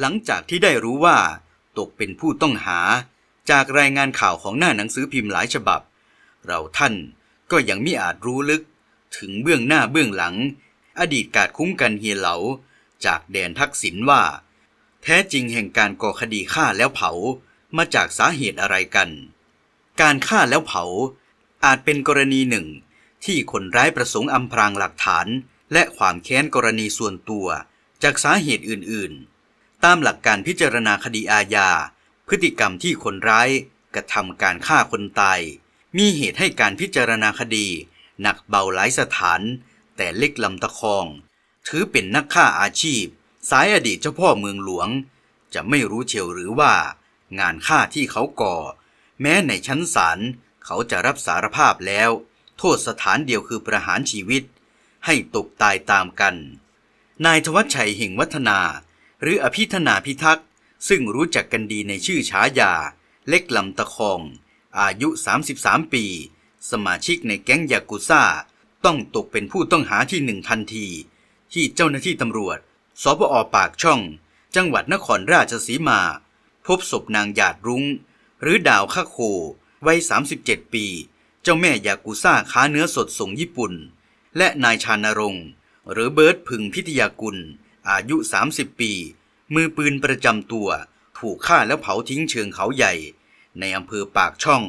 หลังจากที่ได้รู้ว่า ตกเป็นผู้ต้องหา จากรายงานข่าวของหน้าหนังสือพิมพ์หลายฉบับ เราท่านก็ยังไมิอาจรู้ลึก ถึงเบื้องหน้าเบื้องหลัง อดีตกาดคุ้มกันเฮียเหลา จากแดนทักษิณว่า แท้จริงแห่งการก่อคดีฆ่าแล้วเผามาจากสาเหตุอะไรกัน การฆ่าแล้วเผา อาจเป็นกรณีหนึ่ง ที่คนร้ายประสงค์อำพรางหลักฐาน และความแค้นกรณีส่วนตัว จากสาเหตุอื่นๆ ตามหลักการพิจารณาคดีอาญา พฤติกรรมที่คนร้ายกระทำการฆ่าคนตาย มีเหตุให้การพิจารณาคดี หนักเบาหลายสถาน แต่เล็กลำตะคอง ถือเป็นนักฆ่าอาชีพ สายอดีตเจ้าพ่อเมืองหลวง จะไม่รู้เชียวหรือว่า งานฆ่าที่เขาก่อ แม้ในชั้นศาลเขาจะรับสารภาพแล้ว โทษสถานเดียวคือประหารชีวิต ให้ตกตายตามกัน นายทวัชชัยหิงวัฒนา หรืออภิธนาพิทักษ์ซึ่งรู้จักกันดีในชื่อฉายา เล็กลำตะคอง อายุ 33 ปี สมาชิกในแก๊งยากุซ่า ต้องตกเป็นผู้ต้องหาที่หนึ่งทันที ที่เจ้าหน้าที่ตำรวจสปอปากช่อง จังหวัดนครราชสีมา พบศพนางหยาดรุง้ง หรือดาวข้าโควัย 37 ปี เจ้าแม่ยากุซ่าค้าเนื้อสดส่งญี่ปุ่น และนายชานรงค์ หรือเบิร์ตพึงพิทยากุล อายุ 30 ปี มือปืนประจำตัว ถูกฆ่าแล้วเผาทิ้งเชิงเขาใหญ่ ในอำเภอปากช่อง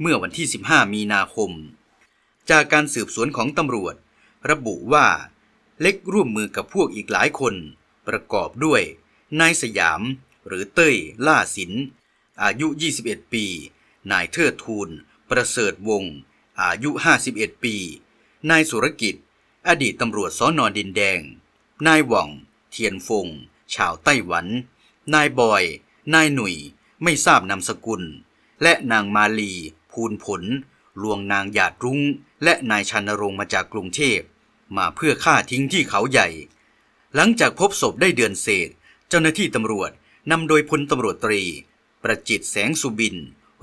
เมื่อวันที่ 15 มีนาคม จากการสืบสวนของตำรวจ ระบุว่า เล็กร่วมมือกับพวกอีกหลายคน ประกอบด้วย นายสยาม หรือเต้ย ล่าสิน อายุ 21 ปี นายเทิดทูล ประเสริฐวงศ์อายุ 51 ปี นายสุรกิจ อดีตตำรวจสอนอดินแดง นายหว่อง เทียนฟง ชาวไต้หวัน นายบอย นายหนุ่ย ไม่ทราบนามสกุล และนางมาลี ภูลผล ลวงนางหยาดรุ้ง และนายชันรงมาจากกรุงเทพ มาเพื่อฆ่าทิ้งที่เขาใหญ่ หลังจากพบศพได้เดือนเศษ เจ้าหน้าที่ตำรวจนำโดยพลตำรวจตรี ประจิตแสงสุบิน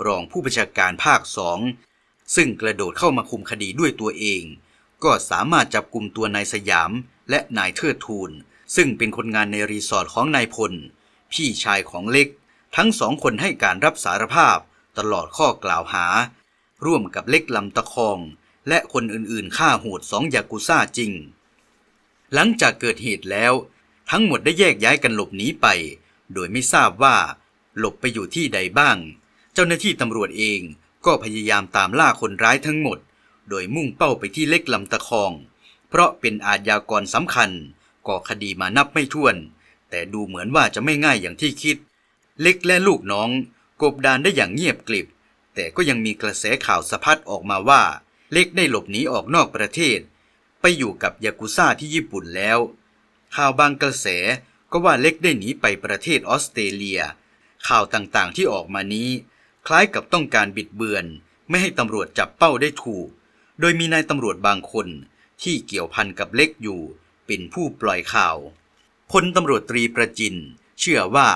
รองผู้บัญชาการภาคสองซึ่งกระโดดเข้ามาคุมคดีด้วยตัวเอง ก็สามารถจับกลุ่มตัวนายสยามและนายเทิดทูล ซึ่งเป็นคนงานในรีสอร์ทของนายพล พี่ชายของเล็ก ทั้งสองคนให้การรับสารภาพตลอดข้อกล่าวหา ร่วมกับเล็กลำตะคอง และคนอื่นๆฆ่าโหดสองยากุซ่าจริง หลังจากเกิดเหตุแล้ว ทั้งหมดได้แยกย้ายกันหลบหนีไป โดยไม่ทราบว่า หลบไปอยู่ที่ใดบ้าง เจ้าหน้าที่ตำรวจเองก็พยายามตามล่าคนร้ายทั้งหมด โดยมุ่งเป้าไปที่เล็กลำตะคอง เพราะเป็นอาชญากรสำคัญ ก่อคดีมานับไม่ถ้วน แต่ดูเหมือนว่าจะไม่ง่ายอย่างที่คิด เล็กและลูกน้องกบดานได้อย่างเงียบกลิบ แต่ก็ยังมีกระแสข่าวสะพัดออกมาว่า เล็กได้หลบหนีออกนอกประเทศ ไปอยู่กับยากุซ่าที่ญี่ปุ่นแล้ว ข่าวบางกระแสก็ว่าเล็กได้หนีไปประเทศออสเตรเลีย ข่าวต่างๆที่ออกมานี้ คล้ายกับต้องการบิดเบือน ไม่ให้ตำรวจจับเป้าได้ถูก โดยมีนายตำรวจบางคนที่เกี่ยวพันกับเล็กอยู่ เป็นผู้ปล่อยข่าวพลตำรวจตรีประจิน เชื่อว่า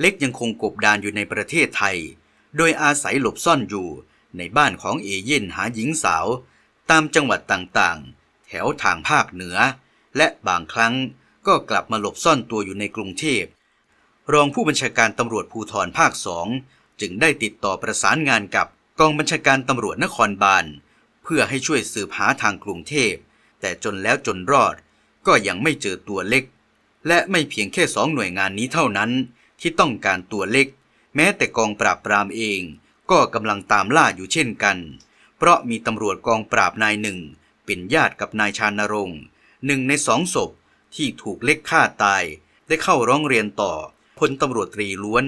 เล็กยังคงกบดานอยู่ในประเทศไทย โดยอาศัยหลบซ่อนอยู่ในบ้านของเอเย่นหาหญิงสาว ตามจังหวัดต่างๆ แถวทางภาคเหนือ และบางครั้งก็กลับมาหลบซ่อนตัวอยู่ในกรุงเทพ รองผู้บัญชาการตำรวจภูธรภาคสองจึงได้ติดต่อประสานงานกับกองบัญชาการตำรวจนครบาลเพื่อให้ช่วยสืบหาทางกรุงเทพ แต่จนแล้วจนรอด ก็ยังไม่เจอตัวเล็ก และไม่เพียงแค่สองหน่วยงานนี้เท่านั้น ที่ต้องการตัวเล็ก แม้แต่กองปราบปรามเอง ก็กำลังตามล่าอยู่เช่นกัน เพราะมีตำรวจกองปราบนายหนึ่ง เป็นญาติกับนายชานรงค์หนึ่งในสองศพที่ถูกเล็กฆ่าตาย ได้เข้าร้องเรียนต่อพลตำรวจตรีล้วน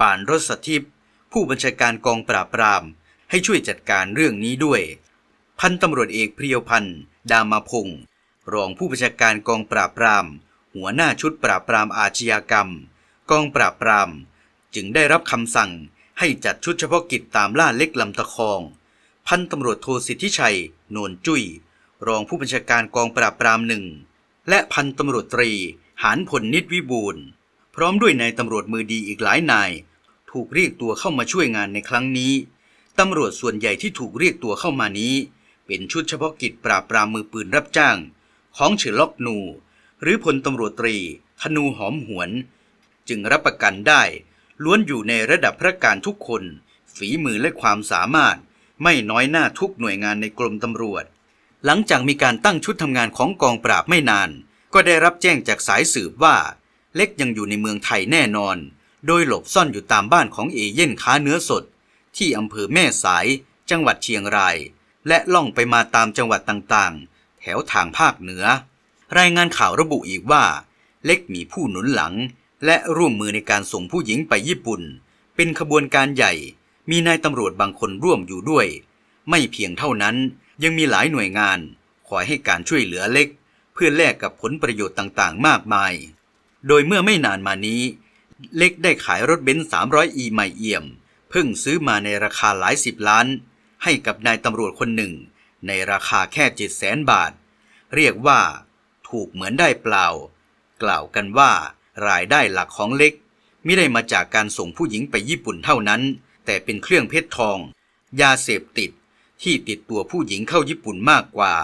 ป่านรสทิพย์ผู้บัญชาการกองปราบปราม ให้ช่วยจัดการเรื่องนี้ด้วย พันตำรวจเอกเพรียวพันธ์ดามาพงศ์ รองผู้บัญชาการกองปราบปราม หัวหน้าชุดปราบปรามอาชญากรรม กองปราบปราม จึงได้รับคำสั่งให้จัดชุดเฉพาะกิจตามล่าเล็กลำตะคอง พันตำรวจโทสิทธิชัย โนนจุย้ย รองผู้บัญชาการกองปราบปรามหนึ่ง และพันตำรวจตรี หานพลนิดวิบูลย์พร้อมด้วยนายตำรวจมือดีอีกหลายนาย ถูกเรียกตัวเข้ามาช่วยงานในครั้งนี้ ตำรวจส่วนใหญ่ที่ถูกเรียกตัวเข้ามานี้ เป็นชุดเฉพาะกิจปราบปรามมือปืนรับจ้าง ของเฉล็อกนู หรือพลตำรวจตรี ธนูหอมหวน จึงรับประกันได้ ล้วนอยู่ในระดับพระการทุกคน ฝีมือและความสามารถ ไม่น้อยหน้าทุกหน่วยงานในกรมตำรวจ หลังจากมีการตั้งชุดทำงานของกองปราบไม่นาน ก็ได้รับแจ้งจากสายสืบว่า เล็กยังอยู่ในเมืองไทยแน่นอน โดยหลบซ่อนอยู่ตามบ้านของเอเย่นค้าเนื้อสด ที่อำเภอแม่สาย จังหวัดเชียงราย และล่องไปมาตามจังหวัดต่างๆ แถวทางภาคเหนือ รายงานข่าวระบุอีกว่า เล็กมีผู้หนุนหลัง และร่วมมือในการส่งผู้หญิงไปญี่ปุ่น เป็นขบวนการใหญ่ มีนายตำรวจบางคนร่วมอยู่ด้วย ไม่เพียงเท่านั้นยังมีหลายหน่วยงานคอยให้การช่วยเหลือเล็ก เพื่อแลกกับผลประโยชน์ต่างๆ มากมาย โดยเมื่อไม่นานมานี้ เล็กได้ขายรถเบนซ์300 e ใหม่เอี่ยม เพิ่งซื้อมาในราคาหลายสิบล้าน ให้กับนายตำรวจคนหนึ่ง ในราคาแค่7 0 0 0 0 0บาท เรียกว่า ถูกเหมือนได้เปล่า กล่าวกันว่ารายได้หลักของเล็กไม่ได้มาจากการส่งผู้หญิงไปญี่ปุ่นเท่านั้น แต่เป็นเครื่องเพชรทอง ยาเสพติดที่ติดตัวผู้หญิงเข้าญี่ปุ่นมากกว่า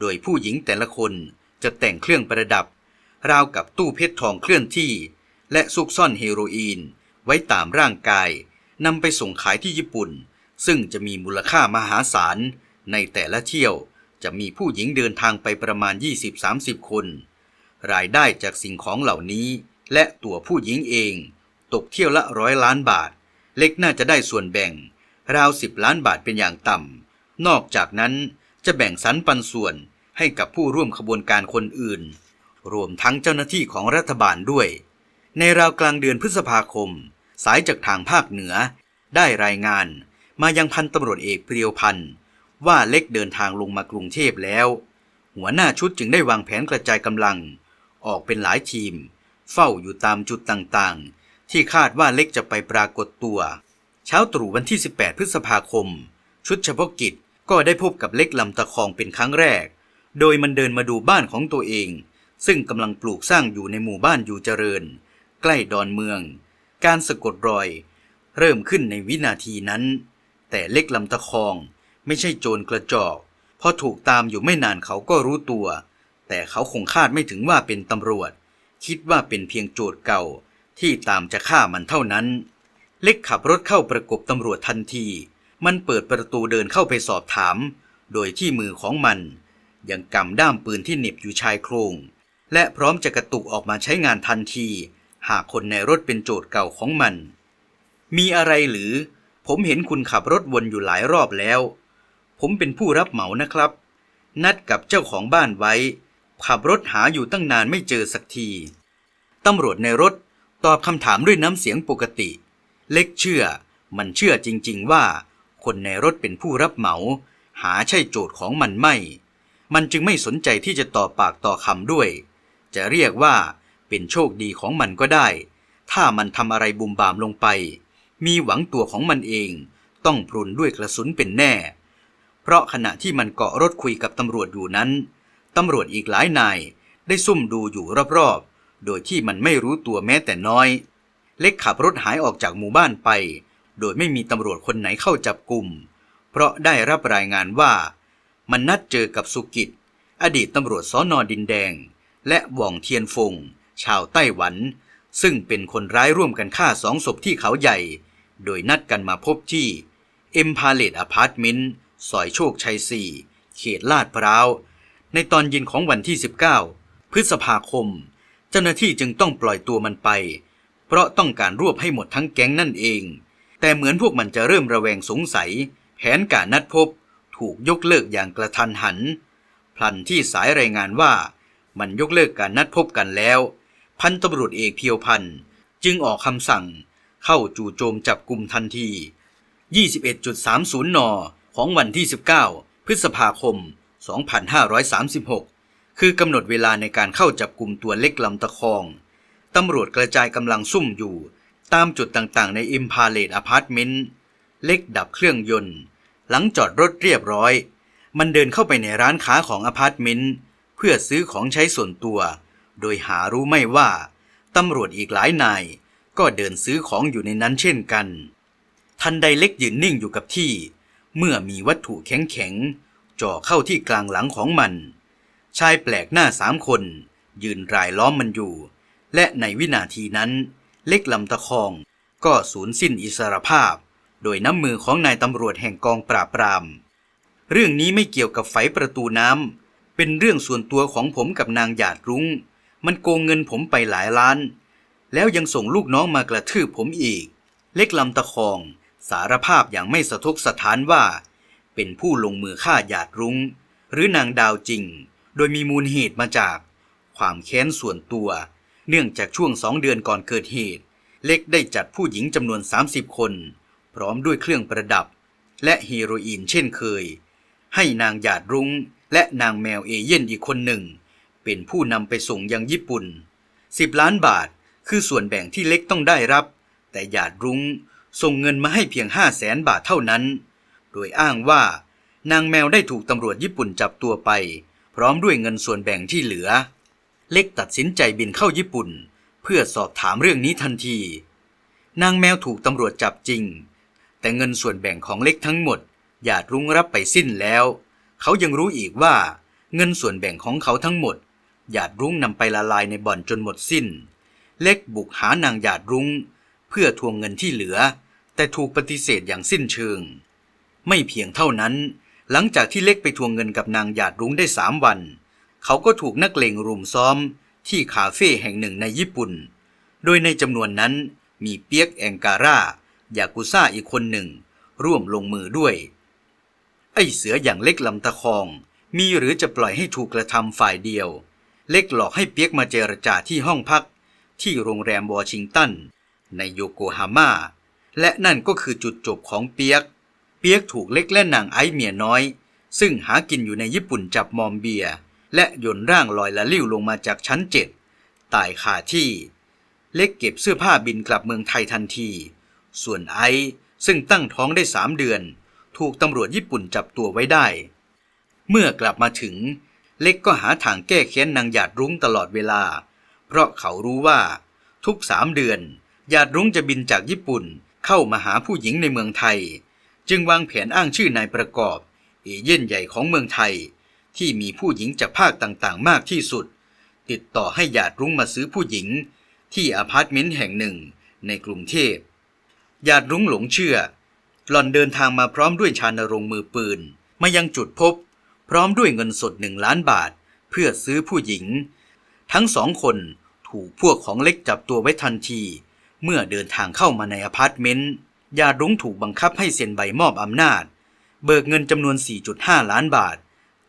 โดยผู้หญิงแต่ละคนจะแต่งเครื่องประดับ ราวกับตู้เพชรทองเคลื่อนที่ และซุกซ่อนเฮโรอีน ไว้ตามร่างกายนำไปส่งขายที่ญี่ปุ่น ซึ่งจะมีมูลค่ามหาศาล ในแต่ละเที่ยวจะมีผู้หญิงเดินทางไปประมาณ 20-30 คน รายได้จากสิ่งของเหล่านี้ และตัวผู้หญิงเอง ตกเที่ยวละร้อยล้านบาท เล็กน่าจะได้ส่วนแบ่ง ราวสิบล้านบาทเป็นอย่างต่ำ นอกจากนั้นจะแบ่งสรรปันส่วนให้กับผู้ร่วมขบวนการคนอื่น รวมทั้งเจ้าหน้าที่ของรัฐบาลด้วย ในราวกลางเดือนพฤษภาคม สายจากทางภาคเหนือ ได้รายงานมายังพันตำรวจเอกเปรียวพันธ์ ว่าเล็กเดินทางลงมากรุงเทพแล้ว หัวหน้าชุดจึงได้วางแผนกระจายกำลัง ออกเป็นหลายทีม เฝ้าอยู่ตามจุดต่างๆ ที่คาดว่าเล็กจะไปปรากฏตัว เช้าตรู่วันที่ 18 พฤษภาคม ชุดเฉพาะกิจก็ได้พบกับเล็กลำตะคองเป็นครั้งแรก โดยมันเดินมาดูบ้านของตัวเอง ซึ่งกำลังปลูกสร้างอยู่ในหมู่บ้านอยู่เจริญ ใกล้ดอนเมือง การสะกดรอย เริ่มขึ้นในวินาทีนั้น แต่เล็กลำตะคอง ไม่ใช่โจรกระจอกพอถูกตามอยู่ไม่นานเขาก็รู้ตัว แต่เขาคงคาดไม่ถึงว่าเป็นตำรวจ คิดว่าเป็นเพียงโจรเก่าที่ตามจะฆ่ามันเท่านั้น เล็กขับรถเข้าประกบตำรวจทันที มันเปิดประตูเดินเข้าไปสอบถาม โดยที่มือของมัน ยังกำด้ามปืนที่เหน็บอยู่ชายโครง และพร้อมจะกระตุกออกมาใช้งานทันที หากคนในรถเป็นโจทย์เก่าของมัน มีอะไรหรือ ผมเห็นคุณขับรถวนอยู่หลายรอบแล้ว ผมเป็นผู้รับเหมานะครับ นัดกับเจ้าของบ้านไว้ ขับรถหาอยู่ตั้งนานไม่เจอสักที ตำรวจในรถตอบคำถามด้วยน้ำเสียงปกติ เล็กเชื่อ มันเชื่อจริง ๆ ว่า คนในรถเป็นผู้รับเหมา หาใช่โจทย์ของมันไม่ มันจึงไม่สนใจที่จะต่อปากต่อคำด้วย จะเรียกว่าเป็นโชคดีของมันก็ได้ ถ้ามันทำอะไรบุมบามลงไป มีหวังตัวของมันเอง ต้องพรุนด้วยกระสุนเป็นแน่ เพราะขณะที่มันเกาะรถคุยกับตำรวจอยู่นั้น ตำรวจอีกหลายนายได้ซุ่มดูอยู่รอบๆ โดยที่มันไม่รู้ตัวแม้แต่น้อย เล็กขับรถหายออกจากหมู่บ้านไป โดยไม่มีตำรวจคนไหนเข้าจับกลุ่ม เพราะได้รับรายงานว่า มันนัดเจอกับสุกิจอดีตตำรวจสอนอดินแดง และหว่องเทียนฟง ชาวไต้หวัน ซึ่งเป็นคนร้ายร่วมกันฆ่าสองศพที่เขาใหญ่ โดยนัดกันมาพบที่เอ็มพาเลตอพาร์ตเมนต์ ซอยโชคชัย 4 เขตลาดพร้าว ในตอนเย็นของวันที่ 19 พฤษภาคม เจ้าหน้าที่จึงต้องปล่อยตัวมันไป เพราะต้องการรวบให้หมดทั้งแก๊งนั่นเอง แต่เหมือนพวกมันจะเริ่มระแวงสงสัย แผนการนัดพบถูกยกเลิกอย่างกระทันหัน พลันที่สายรายงานว่ามันยกเลิกการนัดพบกันแล้ว พันตำรวจเอกเพียวพันธ์จึงออกคำสั่ง เข้าจู่โจมจับกลุ่มทันที 21.30 น ของวันที่ 19 พฤษภาคม 2536 คือกำหนดเวลาในการเข้าจับกลุ่มตัวเล็กลำตะคองตำรวจกระจายกำลังซุ่มอยู่ ตามจุดต่างๆ ในอิมพาเลตอพาร์ตเมนต์เล็กดับเครื่องยนต์ หลังจอดรถเรียบร้อย มันเดินเข้าไปในร้านค้าของอพาร์ตเมนต์เพื่อซื้อของใช้ส่วนตัว โดยหารู้ไม่ว่าตำรวจอีกหลายนาย ก็เดินซื้อของอยู่ในนั้นเช่นกัน ทันใดเล็กยืนนิ่งอยู่กับที่ เมื่อมีวัตถุแข็งๆจ่อเข้าที่กลางหลังของมัน ชายแปลกหน้าสามคน ยืนรายล้อมมันอยู่ และในวินาทีนั้น เล็กลำตะคองก็สูญสิ้นอิสรภาพ โดยน้ำมือของนายตำรวจแห่งกองปราบปราม เรื่องนี้ไม่เกี่ยวกับไฟประตูน้ำเป็นเรื่องส่วนตัวของผมกับนางหยาดรุง้ง มันโกงเงินผมไปหลายล้าน แล้วยังส่งลูกน้องมากระทืบผมอีก เล็กลำตะคอง สารภาพอย่างไม่สะทกสถานว่า เป็นผู้ลงมือฆ่าหยาดรุง้ง หรือนางดาวจริง โดยมีมูลเหตุมาจาก ความแค้นส่วนตัว เนื่องจากช่วงสองเดือนก่อนเกิดเหตุ เล็กได้จัดผู้หญิงจำนวน 30 คน พร้อมด้วยเครื่องประดับ และเฮโรอีนเช่นเคย ให้นางหยาดรุง้ง และนางแมวเอเย่นอีกคนหนึ่ง เป็นผู้นำไปส่งยังญี่ปุ่น 10 ล้านบาทคือส่วนแบ่งที่เล็กต้องได้รับ แต่หยาดรุง้ง ส่งเงินมาให้เพียง5 0 0แสนบาทเท่านั้น โดยอ้างว่านางแมวได้ถูกตำรวจญี่ปุ่นจับตัวไป พร้อมด้วยเงินส่วนแบ่งที่เหลือ เล็กตัดสินใจบินเข้าญี่ปุ่น เพื่อสอบถามเรื่องนี้ทันที นางแมวถูกตำรวจจับจริง แต่เงินส่วนแบ่งของเล็กทั้งหมดหยาดรุ้งรับไปสิ้นแล้ว เขายังรู้อีกว่าเงินส่วนแบ่งของเขาทั้งหมดหยาดรุ้งนำไปละลายในบ่อนจนหมดสิ้น เล็กบุกหานางหยาดรุ้ง เพื่อทวงเงินที่เหลือ แต่ถูกปฏิเสธอย่างสิ้นเชิง ไม่เพียงเท่านั้น หลังจากที่เล็กไปทวงเงินกับนางหยาดรุ้งได้สามวัน เขาก็ถูกนักเลงรุมซ้อมที่คาเฟ่แห่งหนึ่งในญี่ปุ่น โดยในจำนวนนั้นมีเปียกแองการ่ายากุซ่าอีกคนหนึ่ง ร่วมลงมือด้วย ไอเสืออย่างเล็กลำตะคอง มีหรือจะปล่อยให้ถูกกระทำฝ่ายเดียว เล็กหลอกให้เปียกมาเจรจาที่ห้องพัก ที่โรงแรมวอชิงตัน ในโยโกฮาม่า และนั่นก็คือจุดจบของเปียก เปียกถูกเล็กและนางไอเมียน้อย ซึ่งหากินอยู่ในญี่ปุ่นจับมอมเบีย และโยนร่างลอยละลิ้วลงมาจากชั้นเจ็ดตายคาที่ เล็กเก็บเสื้อผ้าบินกลับเมืองไทยทันที ส่วนไอซึ่งตั้งท้องได้สามเดือน ถูกตำรวจญี่ปุ่นจับตัวไว้ได้ เมื่อกลับมาถึง เล็กก็หาทางแก้แค้นนางหยาดรุ้งตลอดเวลา เพราะเขารู้ว่า ทุกสามเดือนหยาดรุ้งจะบินจากญี่ปุ่น เข้ามาหาผู้หญิงในเมืองไทย จึงวางแผนอ้างชื่อนายประกอบ เอเย่นใหญ่ของเมืองไทย ที่มีผู้หญิงจากภาคต่างๆ มากที่สุด ติดต่อให้หยาดรุ้งมาซื้อผู้หญิง ที่อพาร์ตเมนต์แห่งหนึ่งในกรุงเทพหยาดรุ้งหลงเชื่อ หล่อนเดินทางมาพร้อมด้วยชานรงมือปืน มายังจุดพบ พร้อมด้วยเงินสดหนึ่งล้านบาท เพื่อซื้อผู้หญิง ทั้งสองคนถูกพวกของเล็กจับตัวไว้ทันที เมื่อเดินทางเข้ามาในอพาร์ตเมนต์ยาดรุ้งถูกบังคับให้เซ็นใบมอบอำนาจ เบิกเงินจำนวน 4.5 ล้านบาท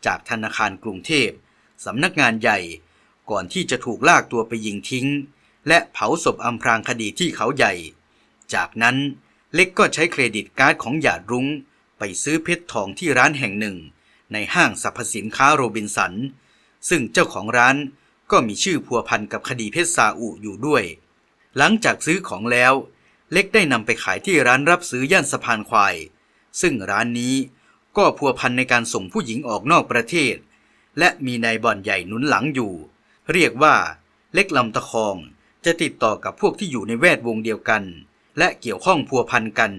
จากธนาคารกรุงเทพสำนักงานใหญ่ ก่อนที่จะถูกลากตัวไปยิงทิ้ง และเผาศพอำพรางคดีที่เขาใหญ่ จากนั้นเล็กก็ใช้เครดิตการ์ดของหยาดรุง้ง ไปซื้อเพชรทองที่ร้านแห่งหนึ่ง ในห้างสรรพสินค้าโรบินสัน ซึ่งเจ้าของร้านก็มีชื่อพัวพันกับคดีเพชรซาอุอยู่ด้วย หลังจากซื้อของแล้ว เล็กได้นำไปขายที่ร้านรับซื้อย่านสะพานควาย ซึ่งร้านนี้ก็พัวพันในการส่งผู้หญิงออกนอกประเทศ และมีนายบ่อนใหญ่หนุนหลังอยู่ เรียกว่าเล็กลำตะคองจะติดต่อกับพวกที่อยู่ในแวดวงเดียวกัน และเกี่ยวข้องพัวพันกัน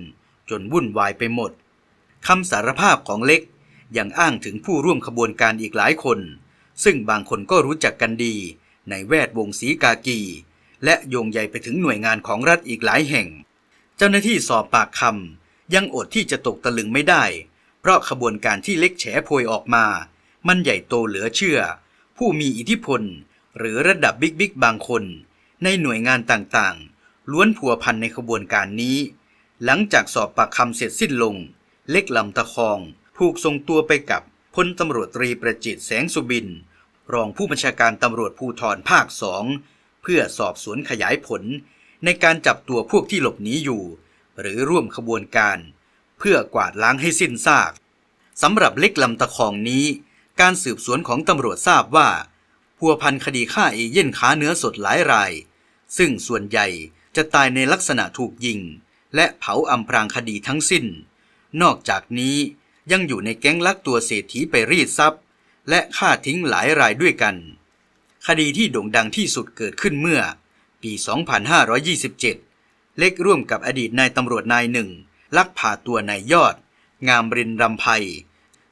จนวุ่นวายไปหมดคำสารภาพของเล็กยังอ้างถึงผู้ร่วมขบวนการอีกหลายคน ซึ่งบางคนก็รู้จักกันดีในแวดวงสีกากี และโยงใยไปถึงหน่วยงานของรัฐอีกหลายแห่ง เจ้าหน้าที่สอบปากคำยังอดที่จะตกตะลึงไม่ได้ เพราะขบวนการที่เล็กแฉโพยออกมา มันใหญ่โตเหลือเชื่อ ผู้มีอิทธิพล หรือระดับบิ๊กบิ๊กบางคน ในหน่วยงานต่างๆ ล้วนผัวพันในขบวนการนี้ หลังจากสอบปากคำเสร็จสิ้นลง เล็กลำตะคองถูกส่งตัวไปกับพลตำรวจตรีประจิตแสงสุบิน รองผู้บัญชาการตำรวจภูธรภาคสอง เพื่อสอบสวนขยายผล ในการจับตัวพวกที่หลบหนีอยู่ หรือร่วมขบวนการ เพื่อกวาดล้างให้สิ้นซากสำหรับเล็กลำตะคองนี้ การสืบสวนของตำรวจทราบว่าพัวพันคดีฆ่าเอเย่นค้าเนื้อสดหลายราย ซึ่งส่วนใหญ่จะตายในลักษณะถูกยิง และเผาอำพรางคดีทั้งสิ้น นอกจากนี้ยังอยู่ในแก๊งลักตัวเศรษฐีไปรีดทรัพย์ และฆ่าทิ้งหลายรายด้วยกัน คดีที่โด่งดังที่สุดเกิดขึ้นเมื่อ ปี 2527 เล็กร่วมกับอดีตนายตำรวจนายหนึ่ง ลักพาตัวนายยอด งามรินรำไพ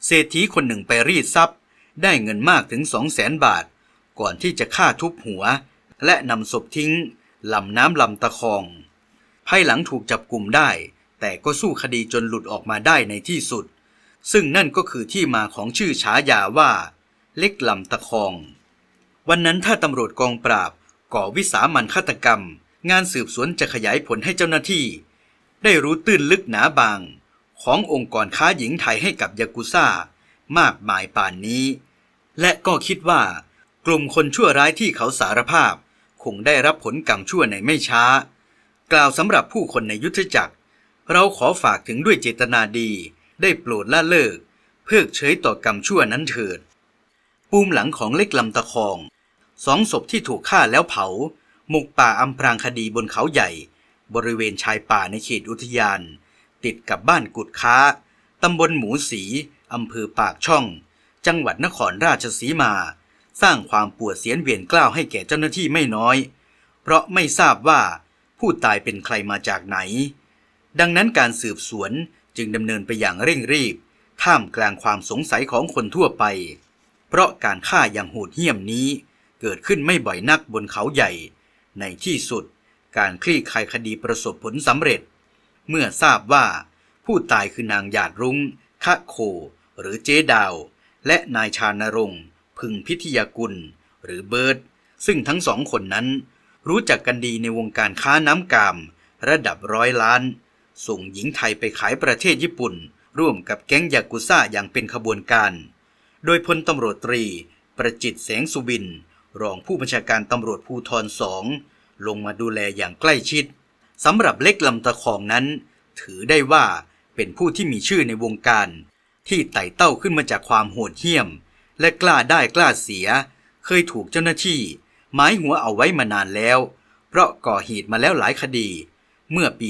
เศรษฐีคนหนึ่งไปรีดทรัพย์ ได้เงินมากถึง 200,000 บาท ก่อนที่จะฆ่าทุบหัว และนำศพทิ้งลำน้ำลำตะคอง ภายหลังถูกจับกลุ่มได้ แต่ก็สู้คดีจนหลุดออกมาได้ในที่สุด ซึ่งนั่นก็คือที่มาของชื่อฉายาว่า เล็กลำตะคอง วันนั้นถ้าตำรวจกองปราบ ก่อวิสามันฆาตกรรม งานสืบสวนจะขยายผลให้เจ้าหน้าที่ ได้รู้ตื้นลึกหนาบาง ขององค์กรค้าหญิงไทยให้กับยากุซ่า มากมายป่านนี้ และก็คิดว่ากลุ่มคนชั่วร้ายที่เขาสารภาพ คงได้รับผลกรรมชั่วในไม่ช้า กล่าวสำหรับผู้คนในยุทธจักร เราขอฝากถึงด้วยเจตนาดี ได้โปรดละเลิก เพิกเฉยต่อกรรมชั่วนั้นเถิด ปูมหลังของเล็กลำตะคอง สองศพที่ถูกฆ่าแล้วเผาหมกป่าอำพรางคดีบนเขาใหญ่ บริเวณชายป่าในเขตอุทยาน ติดกับบ้านกุดค้า ตำบลหมูสีอำเภอปากช่อง จังหวัดนครราชสีมา สร้างความปวดเสียนเวียนกล้าวให้แก่เจ้าหน้าที่ไม่น้อย เพราะไม่ทราบว่าผู้ตายเป็นใครมาจากไหน ดังนั้นการสืบสวนจึงดำเนินไปอย่างเร่งรีบ ท่ามกลางความสงสัยของคนทั่วไป เพราะการฆ่าอย่างโหดเหี้ยมนี้ เกิดขึ้นไม่บ่อยนักบนเขาใหญ่ ในที่สุดการคลี่คลายคดีประสบผลสำเร็จ เมื่อทราบว่าผู้ตายคือนางหยาดรุง้งคะโค หรือเจ๊ดาว และนายชานรงค์พึงพิทยากุล หรือเบิร์ตซึ่งทั้งสองคนนั้น รู้จักกันดีในวงการค้าน้ำกาม ระดับร้อยล้าน ส่งหญิงไทยไปขายประเทศญี่ปุ่น ร่วมกับแก๊งยากุซ่าอย่างเป็นขบวนการ โดยพลตำรวจตรี ประจิตแสงสุบิน รองผู้บัญชาการตำรวจภูธรสองลงมาดูแลอย่างใกล้ชิดสำหรับเล็กลำตะคองนั้น ถือได้ว่าเป็นผู้ที่มีชื่อในวงการ ที่ไต่เต้าขึ้นมาจากความโหดเหี้ยม และกล้าได้กล้าเสีย เคยถูกเจ้าหน้าที่หมายหัวเอาไว้มานานแล้ว เพราะก่อเหตุมาแล้วหลายคดี เมื่อปี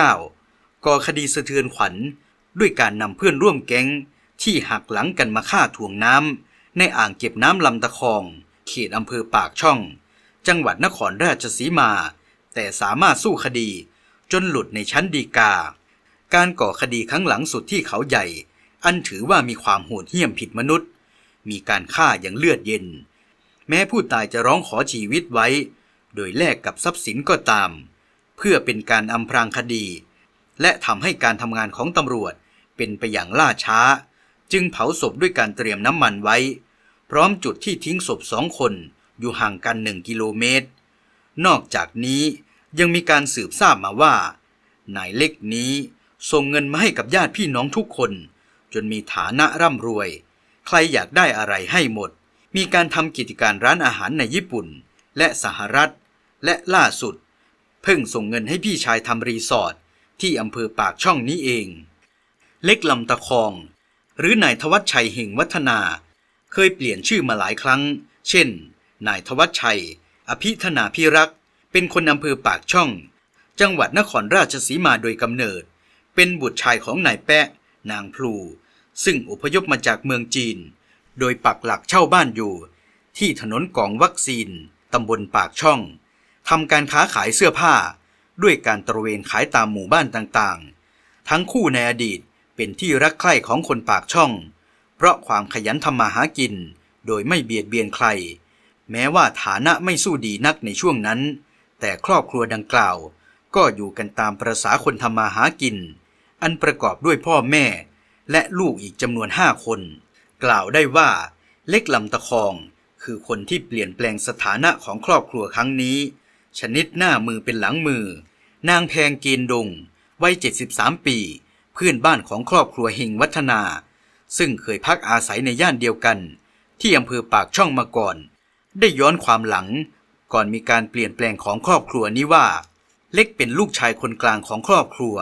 2529 ก่อคดีสะเทือนขวัญ ด้วยการนำเพื่อนร่วมแก๊งที่หักหลังกันมาฆ่าถ่วงน้ำ ในอ่างเก็บน้ำลำตะคอง เขตอำเภอปากช่อง จังหวัดนครราชสีมา แต่สามารถสู้คดี จนหลุดในชั้นฎีกา การก่อคดีครั้งหลังสุดที่เขาใหญ่ อันถือว่ามีความโหดเหี้ยมผิดมนุษย์ มีการฆ่าอย่างเลือดเย็น แม้ผู้ตายจะร้องขอชีวิตไว้ โดยแลกกับทรัพย์สินก็ตาม เพื่อเป็นการอำพรางคดี และทำให้การทำงานของตำรวจเป็นไปอย่างล่าช้า จึงเผาศพด้วยการเตรียมน้ำมันไว้ พร้อมจุดที่ทิ้งศพสองคนอยู่ห่างกันหนึ่งกิโลเมตร นอกจากนี้ยังมีการสืบทราบมาว่า นายเล็กนี้ส่งเงินมาให้กับญาติพี่น้องทุกคน จนมีฐานะร่ำรวย ใครอยากได้อะไรให้หมด มีการทำกิจการร้านอาหารในญี่ปุ่น และสหรัฐ และล่าสุด เพิ่งส่งเงินให้พี่ชายทำรีสอร์ทที่อำเภอปากช่องนี้เอง เล็กลำตะคอง หรือนายทวัชชัยเหงวัฒนา เคยเปลี่ยนชื่อมาหลายครั้ง เช่น นายทวัชชัย อภิธนาพิรักษ์เป็นคนอำเภอปากช่อง จังหวัดนครราชสีมาโดยกำเนิด เป็นบุตรชายของนายแปะ นางพลู ซึ่งอพยพมาจากเมืองจีน โดยปักหลักเช่าบ้านอยู่ ที่ถนนกองวัคซีนตำบลปากช่องทำการค้าขายเสื้อผ้า ด้วยการตระเวนขายตามหมู่บ้านต่างๆ ทั้งคู่ในอดีต เป็นที่รักใคร่ของคนปากช่อง เพราะความขยันทำมาหากิน โดยไม่เบียดเบียนใคร แม้ว่าฐานะไม่สู้ดีนักในช่วงนั้น แต่ครอบครัวดังกล่าว ก็อยู่กันตามประษาคนทำมาหากิน อันประกอบด้วยพ่อแม่ และลูกอีกจำนวนห้าคน กล่าวได้ว่าเล็กลำตะคอง คือคนที่เปลี่ยนแปลงสถานะของครอบครัวครั้งนี้ ชนิดหน้ามือเป็นหลังมือ นางแพงเกณฑ์ดงวัย73 ปี เพื่อนบ้านของครอบครัวเฮงวัฒนา ซึ่งเคยพักอาศัยในย่านเดียวกัน ที่อำเภอปากช่องมาก่อน ได้ย้อนความหลัง ก่อนมีการเปลี่ยนแปลงของครอบครัวนี้ว่า เล็กเป็นลูกชายคนกลางของครอบครัว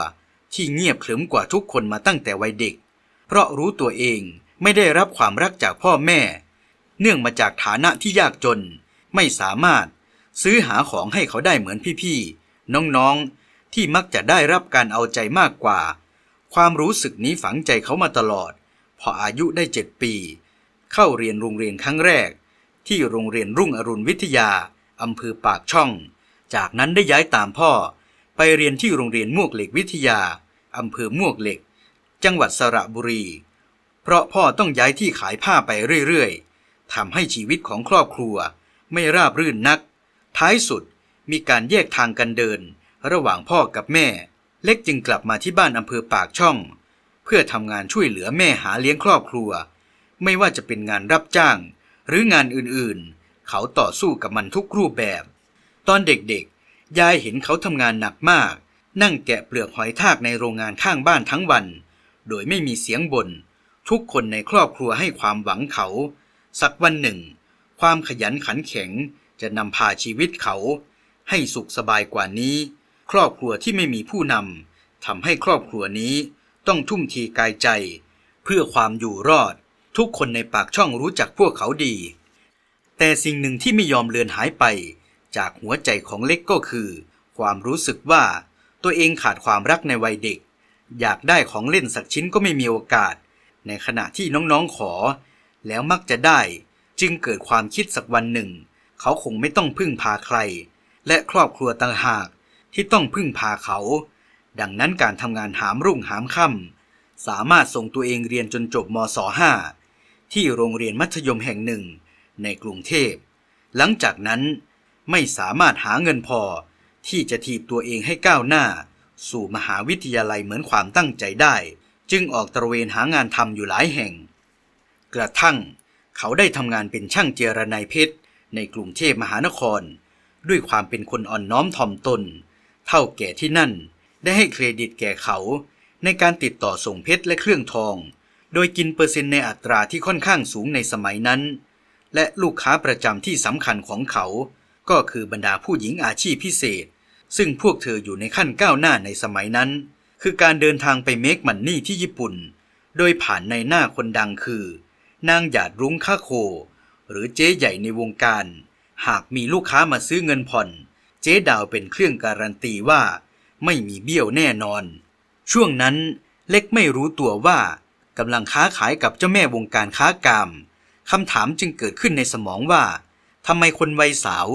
ที่เงียบขรึมกว่าทุกคนมาตั้งแต่วัยเด็ก เพราะรู้ตัวเองไม่ได้รับความรักจากพ่อแม่ เนื่องมาจากฐานะที่ยากจน ไม่สามารถซื้อหาของให้เขาได้เหมือนพี่ๆน้องๆ ที่มักจะได้รับการเอาใจมากกว่า ความรู้สึกนี้ฝังใจเขามาตลอด พออายุได้เจ็ดปี เข้าเรียนโรงเรียนครั้งแรก ที่โรงเรียนรุ่งอรุณวิทยาอำเภอปากช่อง จากนั้นได้ย้ายตามพ่อ ไปเรียนที่โรงเรียนมวกเหล็กวิทยาอำเภอมวกเหล็ก จังหวัดสระบุรี เพราะพ่อต้องย้ายที่ขายผ้าไปเรื่อยๆทำให้ชีวิตของครอบครัว ไม่ราบรื่นนัก ท้ายสุดมีการแยกทางกันเดิน ระหว่างพ่อกับแม่ เล็กจึงกลับมาที่บ้านอำเภอปากช่อง เพื่อทำงานช่วยเหลือแม่หาเลี้ยงครอบครัว ไม่ว่าจะเป็นงานรับจ้าง หรืองานอื่นๆ เขาต่อสู้กับมันทุกรูปแบบ ตอนเด็กๆ ยายเห็นเขาทำงานหนักมาก นั่งแกะเปลือกหอยทากในโรงงานข้างบ้านทั้งวัน โดยไม่มีเสียงบน่นทุกคนในครอบครัวให้ความหวังเขา สักวันหนึ่ง ความขยันขันแข็งจะนำพาชีวิตเขา ให้สุขสบายกว่านี้ ครอบครัวที่ไม่มีผู้นำทำให้ครอบครัวนี้ต้องทุ่มทีกายใจ เพื่อความอยู่รอด ทุกคนในปากช่องรู้จักพวกเขาดี แต่สิ่งหนึ่งที่ไม่ยอมเลือนหายไป จากหัวใจของเล็กก็คือ ความรู้สึกว่าตัวเองขาดความรักในวัยเด็ก อยากได้ของเล่นสักชิ้นก็ไม่มีโอกาส ในขณะที่น้องๆขอ แล้วมักจะได้จึงเกิดความคิดสักวันหนึ่ง เขาคงไม่ต้องพึ่งพาใคร และครอบครัวต่างหาก ที่ต้องพึ่งพาเขา ดังนั้นการทำงานหามรุ่งหามค่ำสามารถส่งตัวเองเรียนจนจบมศ .5 ที่โรงเรียนมัธยมแห่งหนึ่งในกรุงเทพ หลังจากนั้นไม่สามารถหาเงินพอที่จะถีบตัวเองให้ก้าวหน้า สู่มหาวิทยาลัยเหมือนความตั้งใจได้ จึงออกตระเวนหางานทำอยู่หลายแห่ง กระทั่งเขาได้ทำงานเป็นช่างเจรไนเพชรในกรุงเทพมหานคร ด้วยความเป็นคนอ่อนน้อมถ่อมตน เท่าแก่ที่นั่นได้ให้เครดิตแก่เขาในการติดต่อส่งเพชรและเครื่องทอง โดยกินเปอร์เซ็นต์ในอัตราที่ค่อนข้างสูงในสมัยนั้น และลูกค้าประจำที่สำคัญของเขา ก็คือบรรดาผู้หญิงอาชีพพิเศษ ซึ่งพวกเธออยู่ในขั้นก้าวหน้าในสมัยนั้น คือการเดินทางไปเมกมันนี่ที่ญี่ปุ่น โดยผ่านในหน้าคนดังคือ นางหยาดรุ้งค่าโค หรือเจ๊ใหญ่ในวงการ หากมีลูกค้ามาซื้อเงินผ่อน เจ๊ดาวเป็นเครื่องการันตีว่า ไม่มีเบี้ยวแน่นอน ช่วงนั้นเล็กไม่รู้ตัวว่ากำลังค้าขายกับเจ้าแม่วงการค้ากามคำถามจึงเกิดขึ้นในสมองว่าทำไมคนวัยสาว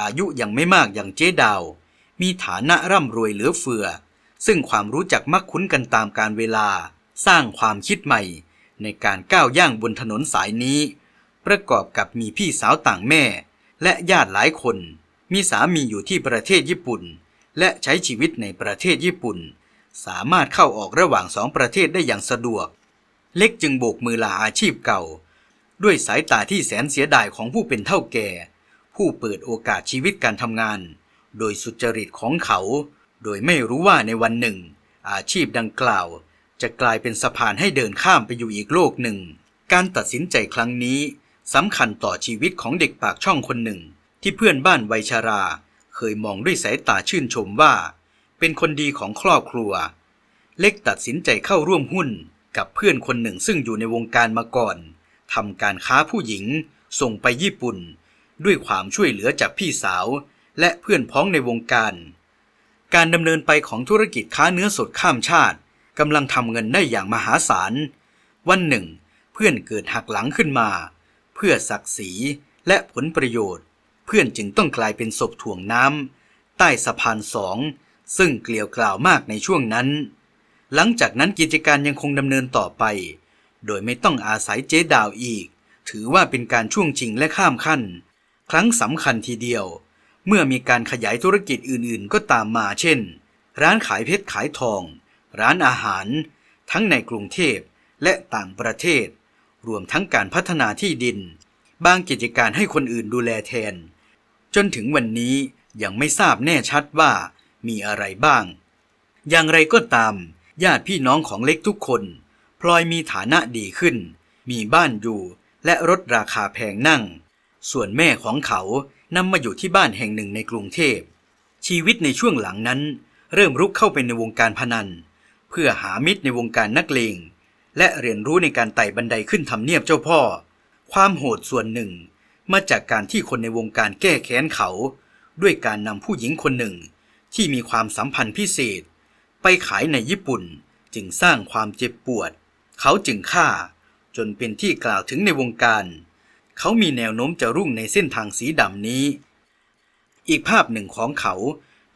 อายุยังไม่มากอย่างเจ๊ดาว มีฐานะร่ำรวยเหลือเฟือ ซึ่งความรู้จักมักคุ้นกันตามการเวลา สร้างความคิดใหม่ ในการก้าวย่างบนถนนสายนี้ ประกอบกับมีพี่สาวต่างแม่ และญาติหลายคน มีสามีอยู่ที่ประเทศญี่ปุ่น และใช้ชีวิตในประเทศญี่ปุ่น สามารถเข้าออกระหว่างสองประเทศได้อย่างสะดวก เล็กจึงโบกมือลาอาชีพเก่า ด้วยสายตาที่แสนเสียดายของผู้เป็นเท่าแก่ ผู้เปิดโอกาสชีวิตการทำงาน โดยสุจริตของเขา โดยไม่รู้ว่าในวันหนึ่ง อาชีพดังกล่าว จะกลายเป็นสะพานให้เดินข้ามไปอยู่อีกโลกหนึ่ง การตัดสินใจครั้งนี้สำคัญต่อชีวิตของเด็กปากช่องคนหนึ่ง ที่เพื่อนบ้านวัยชารา เคยมองด้วยสายตาชื่นชมว่า เป็นคนดีของครอบครัว เล็กตัดสินใจเข้าร่วมหุ้นกับเพื่อนคนหนึ่งซึ่งอยู่ในวงการมาก่อนทำการค้าผู้หญิงส่งไปญี่ปุ่น ด้วยความช่วยเหลือจากพี่สาว และเพื่อนพ้องในวงการ การดำเนินไปของธุรกิจค้าเนื้อสดข้ามชาติกำลังทำเงินได้อย่างมหาศาล วันหนึ่ง เพื่อนเกิดหักหลังขึ้นมา เพื่อศักดิ์ศรีและผลประโยชน์ เพื่อนจึงต้องกลายเป็นศพถ่วงน้ำใต้สะพานสอง ซึ่งเกลียวกล่าวมากในช่วงนั้น หลังจากนั้นกิจการยังคงดำเนินต่อไป โดยไม่ต้องอาศัยเจ๊ดาวอีก ถือว่าเป็นการช่วงชิงและข้ามขั้น ครั้งสำคัญทีเดียว เมื่อมีการขยายธุรกิจอื่นๆ ก็ตามมาเช่น ร้านขายเพชรขายทอง ร้านอาหาร ทั้งในกรุงเทพและต่างประเทศ รวมทั้งการพัฒนาที่ดิน บางกิจการให้คนอื่นดูแลแทน จนถึงวันนี้ยังไม่ทราบแน่ชัดว่ามีอะไรบ้าง อย่างไรก็ตาม ญาติพี่น้องของเล็กทุกคน พลอยมีฐานะดีขึ้น มีบ้านอยู่และรถราคาแพงนั่ง ส่วนแม่ของเขานำมาอยู่ที่บ้านแห่งหนึ่งในกรุงเทพ ชีวิตในช่วงหลังนั้น เริ่มรุกเข้าไปในวงการพนัน เพื่อหามิตรในวงการนักเลงและเรียนรู้ในการไต่บันไดขึ้นทำเนียบเจ้าพ่อ ความโหดส่วนหนึ่ง มาจากการที่คนในวงการแก้แค้นเขา ด้วยการนำผู้หญิงคนหนึ่ง ที่มีความสัมพันธ์พิเศษ ไปขายในญี่ปุ่นจึงสร้างความเจ็บปวด เขาจึงฆ่า จนเป็นที่กล่าวถึงในวงการ เขามีแนวโน้มจะรุ่งในเส้นทางสีดำนี้ อีกภาพหนึ่งของเขา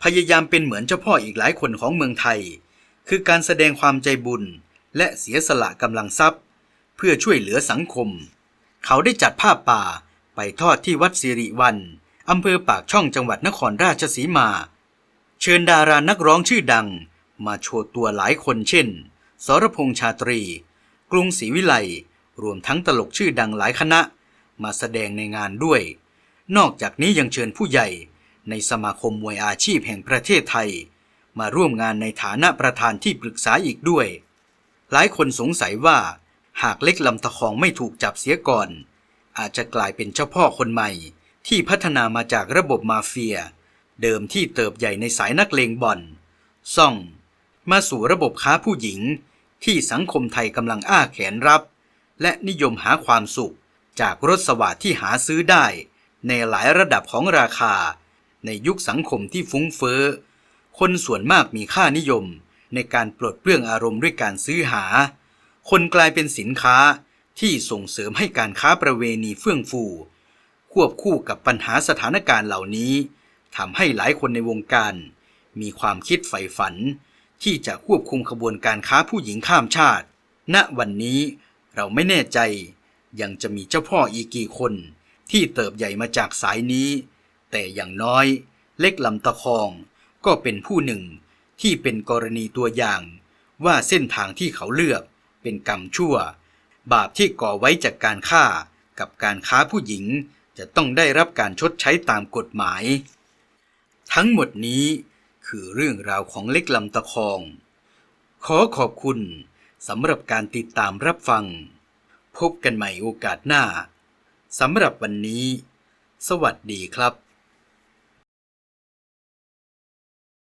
พยายามเป็นเหมือนเจ้าพ่ออีกหลายคนของเมืองไทย คือการแสดงความใจบุญ และเสียสละกำลังทรัพย์ เพื่อช่วยเหลือสังคม เขาได้จัดผ้าป่า ไปทอดที่วัดสิริวันอำเภอปากช่องจังหวัดนครราชสีมา เชิญดารานักร้องชื่อดัง มาโชว์ตัวหลายคนเช่น สรพงษ์ชาตรี กรุงศรีวิไลรวมทั้งตลกชื่อดังหลายคณะ มาแสดงในงานด้วย นอกจากนี้ยังเชิญผู้ใหญ่ ในสมาคมมวยอาชีพแห่งประเทศไทย มาร่วมงานในฐานะประธานที่ปรึกษาอีกด้วย หลายคนสงสัยว่า หากเล็กลำตะคองไม่ถูกจับเสียก่อน อาจจะกลายเป็นเจ้าพ่อคนใหม่ ที่พัฒนามาจากระบบมาเฟีย เดิมที่เติบใหญ่ในสายนักเลงบ่อน ซ่อง มาสู่ระบบค้าผู้หญิง ที่สังคมไทยกำลังอ้าแขนรับ และนิยมหาความสุข จากรถสวัสดที่หาซื้อได้ ในหลายระดับของราคา ในยุคสังคมที่ฟุ้งเฟ้อ คนส่วนมากมีค่านิยม ในการปลดเปลื้องอารมณ์ด้วยการซื้อหา คนกลายเป็นสินค้า ที่ส่งเสริมให้การค้าประเวณีเฟื่องฟู ควบคู่กับปัญหาสถานการณ์เหล่านี้ทำให้หลายคนในวงการ มีความคิดใฝ่ฝัน ที่จะควบคุมขบวนการค้าผู้หญิงข้ามชาติ ณวันนี้เราไม่แน่ใจ ยังจะมีเจ้าพ่ออีกกี่คน ที่เติบใหญ่มาจากสายนี้ แต่อย่างน้อย เล็กลำตะคองก็เป็นผู้หนึ่งที่เป็นกรณีตัวอย่าง ว่าเส้นทางที่เขาเลือกเป็นกรรมชั่ว บาปที่ก่อไว้จากการฆ่า กับการค้าผู้หญิงจะต้องได้รับการชดใช้ตามกฎหมาย ทั้งหมดนี้คือเรื่องราวของเล็กลำตะคอง ขอขอบคุณสำหรับการติดตามรับฟัง พบกันใหม่โอกาสหน้าสำหรับวันนี้ สวัสดีครับ